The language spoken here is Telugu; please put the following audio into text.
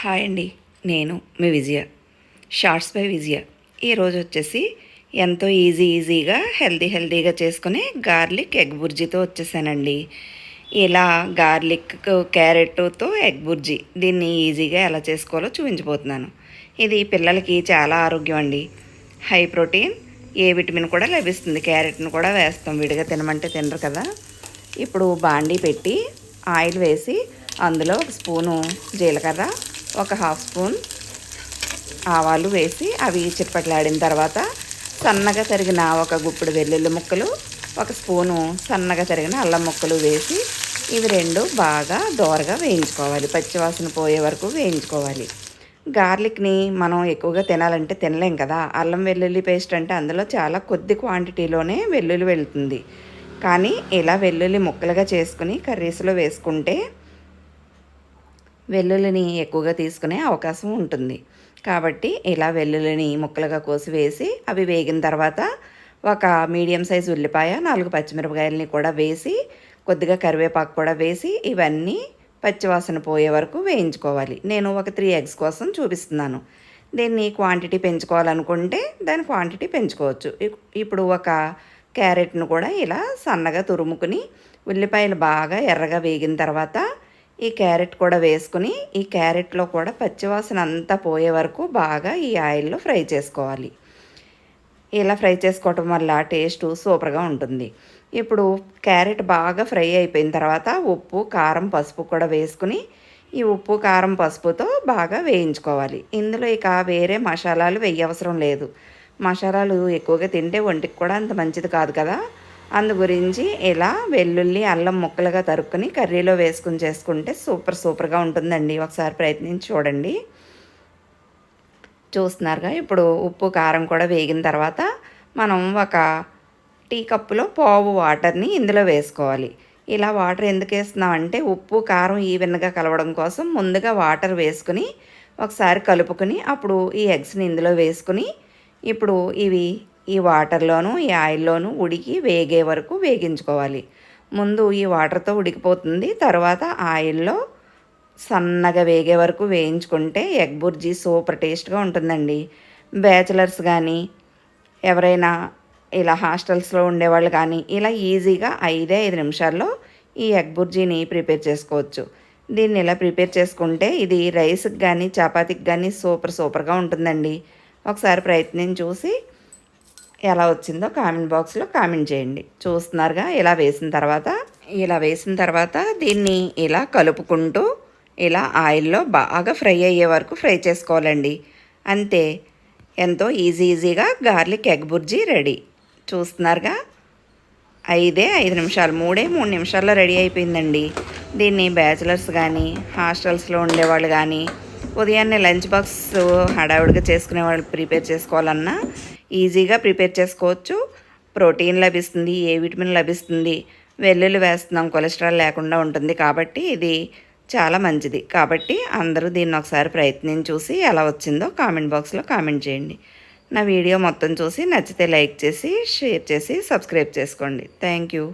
హాయ్ అండి నేను మీ విజయ. షార్ట్స్ బై విజయ. ఈరోజు వచ్చేసి ఎంతో ఈజీ ఈజీగా హెల్దీ హెల్దీగా చేసుకునే గార్లిక్ ఎగ్ బుర్జీతో వచ్చేసానండి. ఇలా గార్లిక్ క్యారెట్తో ఎగ్ బుర్జీ దీన్ని ఈజీగా ఎలా చేసుకోవాలో చూపించబోతున్నాను. ఇది పిల్లలకి చాలా ఆరోగ్యం అండి. హై ప్రోటీన్ ఏ విటమిన్ కూడా లభిస్తుంది. క్యారెట్ను కూడా వేస్తాం విడిగా తినమంటే తినరు కదా. ఇప్పుడు బాండీ పెట్టి ఆయిల్ వేసి అందులో ఒక స్పూను జీలకర్ర ఒక హాఫ్ స్పూన్ ఆవాలు వేసి అవి చిట్పట్లాడిన తర్వాత సన్నగా తరిగిన ఒక గుప్పుడు వెల్లుల్లి ముక్కలు ఒక స్పూను సన్నగా తరిగిన అల్లం ముక్కలు వేసి ఇవి రెండు బాగా దోరగా వేయించుకోవాలి. పచ్చివాసన పోయే వరకు వేయించుకోవాలి. గార్లిక్ని మనం ఎక్కువగా తినాలంటే తినలేం కదా. అల్లం వెల్లుల్లి పేస్ట్ అంటే అందులో చాలా కొద్ది క్వాంటిటీలోనే వెల్లుల్లి వెళ్తుంది. కానీ ఇలా వెల్లుల్లి ముక్కలుగా చేసుకుని కర్రీస్లో వేసుకుంటే వెల్లుల్లిని ఎక్కువగా తీసుకునే అవకాశం ఉంటుంది. కాబట్టి ఇలా వెల్లుల్లిని ముక్కలుగా కోసి వేసి అవి వేగిన తర్వాత ఒక మీడియం సైజ్ ఉల్లిపాయ నాలుగు పచ్చిమిరపకాయలని కూడా వేసి కొద్దిగా కరివేపాకు కూడా వేసి ఇవన్నీ పచ్చివాసన పోయే వరకు వేయించుకోవాలి. నేను ఒక త్రీ ఎగ్స్ కోసం చూపిస్తున్నాను. దీన్ని క్వాంటిటీ పెంచుకోవాలనుకుంటే దాని క్వాంటిటీ పెంచుకోవచ్చు. ఇప్పుడు ఒక క్యారెట్ను కూడా ఇలా సన్నగా తురుముకుని ఉల్లిపాయలు బాగా ఎర్రగా వేగిన తర్వాత ఈ క్యారెట్ కూడా వేసుకుని ఈ క్యారెట్లో కూడా పచ్చివాసన అంతా పోయే వరకు బాగా ఈ ఆయిల్లో ఫ్రై చేసుకోవాలి. ఇలా ఫ్రై చేసుకోవటం వల్ల టేస్ట్ సూపర్గా ఉంటుంది. ఇప్పుడు క్యారెట్ బాగా ఫ్రై అయిపోయిన తర్వాత ఉప్పు కారం పసుపు కూడా వేసుకుని ఈ ఉప్పు కారం పసుపుతో బాగా వేయించుకోవాలి. ఇందులో ఇక వేరే మసాలాలు వేయవసరం లేదు. మసాలాలు ఎక్కువగా తింటే ఒంటికి కూడా అంత మంచిది కాదు కదా. అందు గురించి ఇలా వెల్లుల్లి అల్లం ముక్కలుగా తరుక్కుని కర్రీలో వేసుకుని చేసుకుంటే సూపర్ సూపర్గా ఉంటుందండి. ఒకసారి ప్రయత్నించి చూడండి. చూస్తున్నారుగా ఇప్పుడు ఉప్పు కారం కూడా వేగిన తర్వాత మనం ఒక టీ కప్పులో పోవు వాటర్ని ఇందులో వేసుకోవాలి. ఇలా వాటర్ ఎందుకు వేస్తున్నామంటే ఉప్పు కారం ఈవెన్గా కలవడం కోసం ముందుగా వాటర్ వేసుకుని ఒకసారి కలుపుకొని అప్పుడు ఈ ఎగ్స్ని ఇందులో వేసుకుని ఇప్పుడు ఇవి ఈ వాటర్లోనూ ఈ ఆయిల్లోనూ ఉడికి వేగే వరకు వేగించుకోవాలి. ముందు ఈ వాటర్తో ఉడికిపోతుంది. తర్వాత ఆయిల్లో సన్నగా వేగే వరకు వేయించుకుంటే ఎగ్ బుర్జీ సూపర్ టేస్ట్గా ఉంటుందండి. బ్యాచిలర్స్ కానీ ఎవరైనా ఇలా హాస్టల్స్లో ఉండేవాళ్ళు కానీ ఇలా ఈజీగా ఐదే ఐదు నిమిషాల్లో ఈ ఎగ్ బుర్జీని ప్రిపేర్ చేసుకోవచ్చు. దీన్ని ఇలా ప్రిపేర్ చేసుకుంటే ఇది రైస్కి కానీ చపాతీకి కానీ సూపర్ సూపర్గా ఉంటుందండి. ఒకసారి ప్రయత్నం చూసి ఎలా వచ్చిందో కామెంట్ బాక్స్లో కామెంట్ చేయండి. చూస్తున్నారుగా ఇలా వేసిన తర్వాత ఇలా వేసిన తర్వాత దీన్ని ఇలా కలుపుకుంటూ ఇలా ఆయిల్లో బాగా ఫ్రై అయ్యే వరకు ఫ్రై చేసుకోవాలండి. అంతే. ఎంతో ఈజీ ఈజీగా గార్లిక్ ఎగ్ బుర్జీ రెడీ. చూస్తున్నారుగా ఐదే ఐదు నిమిషాలు మూడే మూడు నిమిషాల్లో రెడీ అయిపోయిందండి. దీన్ని బ్యాచిలర్స్ కానీ హాస్టల్స్లో ఉండేవాళ్ళు కానీ ఉదయాన్నే లంచ్ బాక్స్ హడావుడిగా చేసుకునే వాళ్ళు ప్రిపేర్ చేసుకోవాలన్నా ఈజీగా ప్రిపేర్ చేసుకోవచ్చు. ప్రోటీన్ లభిస్తుంది ఏ విటమిన్ లభిస్తుంది వెల్లుల్లి వేస్తున్నాం కొలెస్ట్రాల్ లేకుండా ఉంటుంది కాబట్టి ఇది చాలా మంచిది. కాబట్టి అందరూ దీన్ని ఒకసారి ప్రయత్నం చూసి ఎలా వచ్చిందో కామెంట్ బాక్స్లో కామెంట్ చేయండి. నా వీడియో మొత్తం చూసి నచ్చితే లైక్ చేసి షేర్ చేసి సబ్స్క్రైబ్ చేసుకోండి. Thank you.